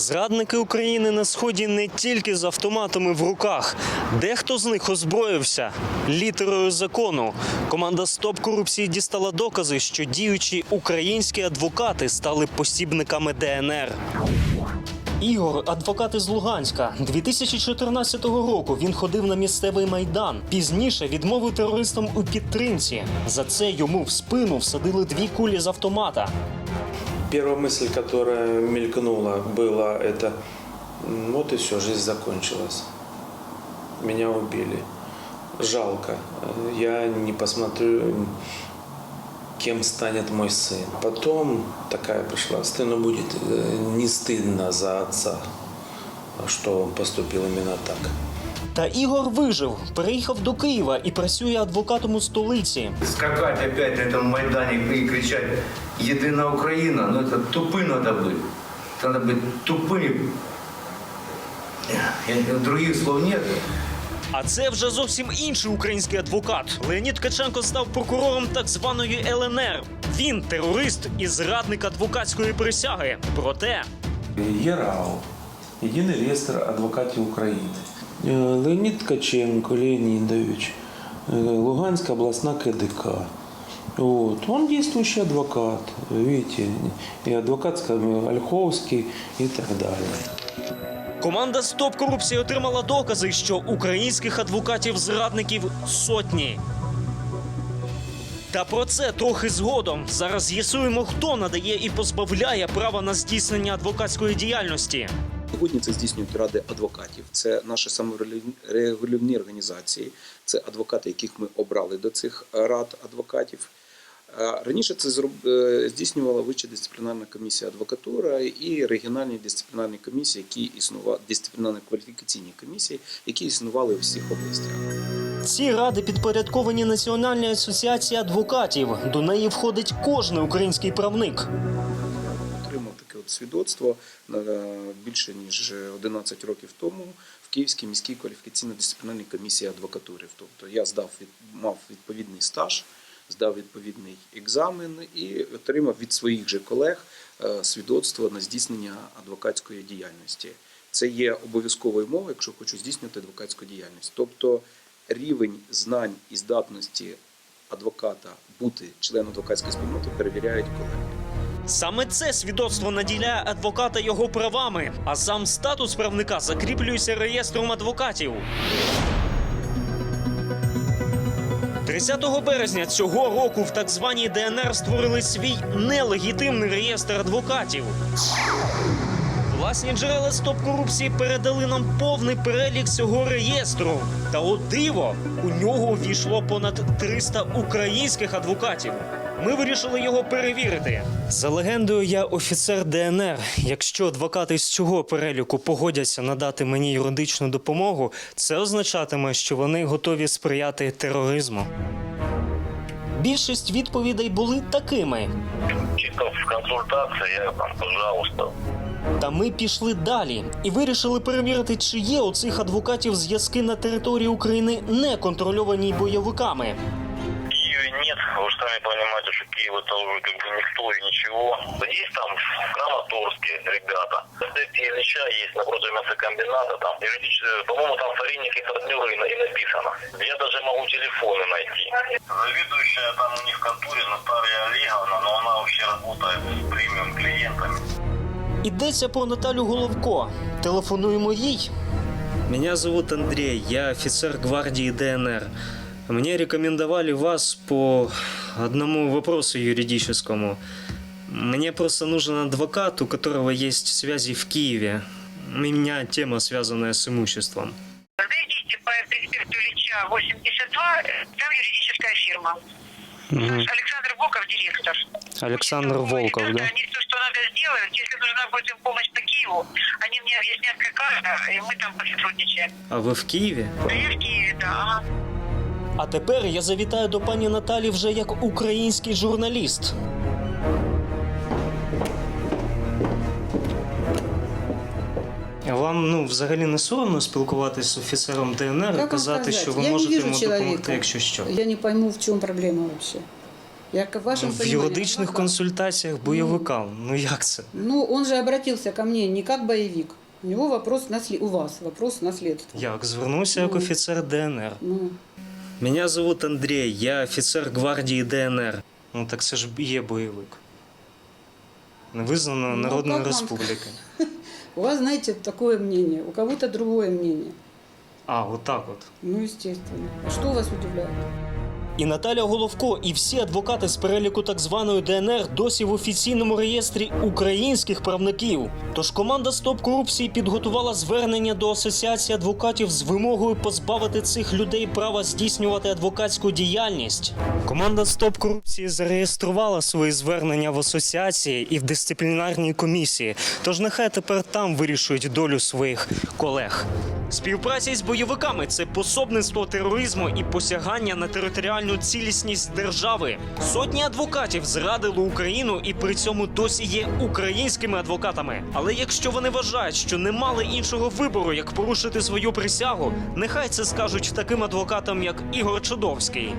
Зрадники України на сході не тільки з автоматами в руках. Дехто з них озброївся літерою закону. Команда Стоп корупції дістала докази, що діючі українські адвокати стали посібниками ДНР. Ігор, адвокат із Луганська. 2014 року він ходив на місцевий майдан. Пізніше відмовив терористам у підтримці. За це йому в спину всадили дві кулі з автомата. Первая мысль, которая мелькнула, была это, «М, вот и все, жизнь закончилась. Меня убили. Жалко. Я не посмотрю, кем станет мой сын. Потом такая пришла, стыдно будет, э, не стыдно за отца, что он поступил именно так. Та Ігор вижив, переїхав до Києва і працює адвокатом у столиці. скакать опять на этом Майдане и кричать «Единая Украина», ну это тупы надо быть. Надо быть тупыми. Я- Других слов нет. А це вже зовсім інший український адвокат. Леонід Ткаченко став прокурором так званої ЛНР. Він терорист і зрадник адвокатської присяги. Проте ЄРАУ, Єдиний реєстр адвокатів України. Е, Леонід Ткаченко Леонідович, е, Луганська обласна КДК. Вот. Он действующий адвокат, видите, и адвокат, скажем, Ольховский и так далее. команда Стоп корупції отримала докази, що українських адвокатів-зрадників сотні. Та про це трохи згодом. Зараз з'ясуємо, хто надає і позбавляє права на здійснення адвокатської діяльності. Сьогодні це здійснюють ради адвокатів. Це наші саморегулівні організації, це адвокати, яких ми обрали до цих рад адвокатів. Раніше це е, здійснювала Вища дисциплінарна комісія адвокатура і регіональні дисциплінарні комісії, які існували дисциплінарні кваліфікаційні комісії, які існували у всіх областях. Ці ради підпорядковані Національній асоціації адвокатів. До неї входить кожен український правник. Таке от свідоцтво е, більше ніж 11 років тому в Київській міській кваліфікаційно-дисциплінарній комісії адвокатури. Тобто я здав мав відповідний стаж, здав відповідний екзамен і отримав від своїх же колег е, свідоцтво на здійснення адвокатської діяльності. Це є обов'язковою мовою, якщо хочу здійснювати адвокатську діяльність. Тобто рівень знань і здатності адвоката бути членом адвокатської спільноти перевіряють колеги. Саме це свідоцтво наділяє адвоката його правами, а сам статус правника закріплюється реєстром адвокатів. 30 березня цього року в так званій ДНР створили свій нелегітимний реєстр адвокатів. Власні джерела стоп корупції передали нам повний перелік цього реєстру. Та от диво, у нього увійшло понад 300 українських адвокатів. Ми вирішили його перевірити. За легендою, я офіцер ДНР. Якщо адвокати з цього переліку погодяться надати мені юридичну допомогу, це означатиме, що вони готові сприяти тероризму. Більшість відповідей були такими. чисто в там, пожалуйста. Та ми пішли далі і вирішили перевірити, чи є у цих адвокатів зв'язки на території України не контрольовані бойовиками. В Киеве нет, вы же сами понимаете, что Киев это уже как бы никто и ничего. Есть там в Краматорске ребята. В Эти Ильича есть напротив мясокомбината, там юридически, по-моему, там форинники партнеры и на- и написано. Я даже могу телефоны найти. Заведующая там у них в конторе Наталья Олеговна, но она вообще работает с премиум клиентами. Йдеться про Наталю Головко. Телефонуємо їй. Меня зовут Андрей, я офицер гвардии ДНР. Мне рекомендовали вас по одному вопросу юридическому. Мне просто нужен адвокат, у которого есть связи в Киеве. У меня тема, связанная с имуществом. Зайдите по проспекту Ильича 82, там юридическая фирма. Александр Волков, директор. Александр толковые Волков, да? Они все, что надо, сделают. Если нужна будет им помощь по Киеву, они мне объяснят, какая, и мы там посотрудничаем. А ви в Києві? Да я в Киеве, да. Ага. А тепер я завітаю до пані Наталі вже як український журналіст. Вам ну взагалі не соромно спілкуватися з офіцером ДНР і казати, що ви я можете йому допомогти, якщо що. Я не пойму, в чем проблема вообще. Я к вашим В юридичних консультаціях бойовикам. Ну як це? Ну, он же обратился ко мне не как боевик. У него вопрос наслед... у вас вопрос наследства. Як звернувся як Ну. офіцер ДНР? Ну, Мене зовут Андрей, я офіцер гвардії ДНР. Ну так це ж є бойовик. Невизнана Ну, Народної Республіки. у вас, знаете, такое мнение, у кого-то другое мнение. А, вот так вот. Ну, естественно. А что вас удивляет? І Наталя Головко, і всі адвокати з переліку так званої ДНР досі в офіційному реєстрі українських правників. Тож команда Стоп корупції підготувала звернення до асоціації адвокатів з вимогою позбавити цих людей права здійснювати адвокатську діяльність. Команда Стоп корупції зареєструвала свої звернення в асоціації і в дисциплінарній комісії. Тож нехай тепер там вирішують долю своїх колег. Співпраця з бойовиками це пособництво тероризму і посягання на територіальну цілісність держави. Сотні адвокатів зрадили Україну і при цьому досі є українськими адвокатами. Але якщо вони вважають, що не мали іншого вибору, як порушити свою присягу, нехай це скажуть таким адвокатам, як Ігор Чудовський.